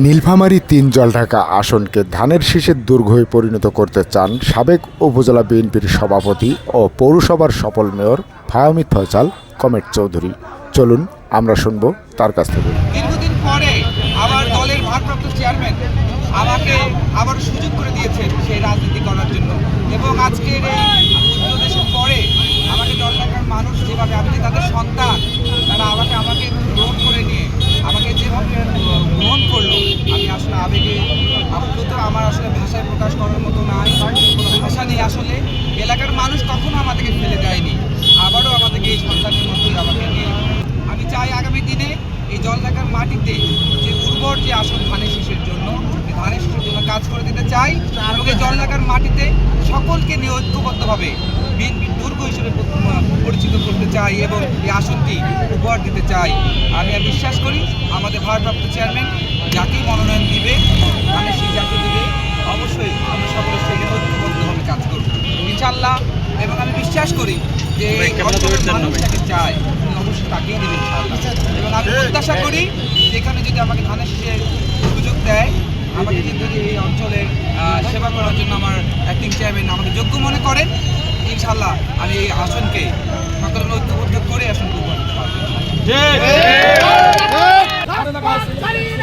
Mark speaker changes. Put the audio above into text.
Speaker 1: নীলফামারী তিন জলঢাকা আসনকে ধানের শীষের দুর্গ হয়ে পরিণত করতে চান সাবেক উপজেলা বিএনপির সভাপতি ও পৌরসভার সফল মেয়র ফায়ামিদ ফয়সাল কমেট চৌধুরী। চলুন, আমরা শুনব তার কাছ থেকে।
Speaker 2: দীর্ঘদিন পরে আবার দলের ভারপ্রাপ্ত চেয়ারম্যান আমাকে আবার সুযোগ করে দিয়েছেন সেই রাজনীতি করার জন্য এবং আজকের এই উত্তরদেশের পরে আমাকে দল এলাকার মানুষ যেভাবে আমি যে তাদের সন্তান তারা আমাকে আমাকে গ্রহণ করে নিয়ে আমাকে যেভাবে আহ, গ্রহণ করল আমি আসলে আবেগে আপ্লুত আমার আসলে ভাষায় প্রকাশ করার মতো নাই কোনো ভাষা নেই আসলে। এলাকার মানুষ কখনো আমাদেরকে ফেলে দেয়নি। আবারও আমাদেরকে এই সন্তানের মতোই আমাকে নিয়ে আমি চাই আগামী দিনে এই জলঢাকার মাটিতে যে উর্বর যে আসন ধানের শীষের জন্য ধানের শীষের জন্য কাজ করে দিতে চাই এবং এই জলঢাকার মাটিতে সকলকে নিয়ে ঐক্যবদ্ধভাবে বিএনপির দুর্গ হিসেবে পরিচিত করতে চাই এবং এই আসনটি উপহার দিতে চাই। আমি বিশ্বাস করি আমাদের ভারপ্রাপ্ত চেয়ারম্যান যাকেই মনোনয়ন দিবে ধানের শীষ যাকে দিবে অবশ্যই আমরা সকলের সঙ্গে ঐক্যবদ্ধভাবে কাজ করব ইনশাল্লাহ এবং আমি বিশ্বাস করি যে উনি অবশ্যই তাকেই দেবেন এবং আমি প্রত্যাশা করি যেখানে যদি আমাকে ধানের শীষের সুযোগ দেয় আমাকে যদি এই অঞ্চলের সেবা করার জন্য আমার অ্যাক্টিং চেয়ারম্যান আমাকে যোগ্য মনে করেন ইনশাল্লাহ আমি এই আসনকে সকলের ঐক্যবদ্ধ করে আসন।
Speaker 3: চালিয়ে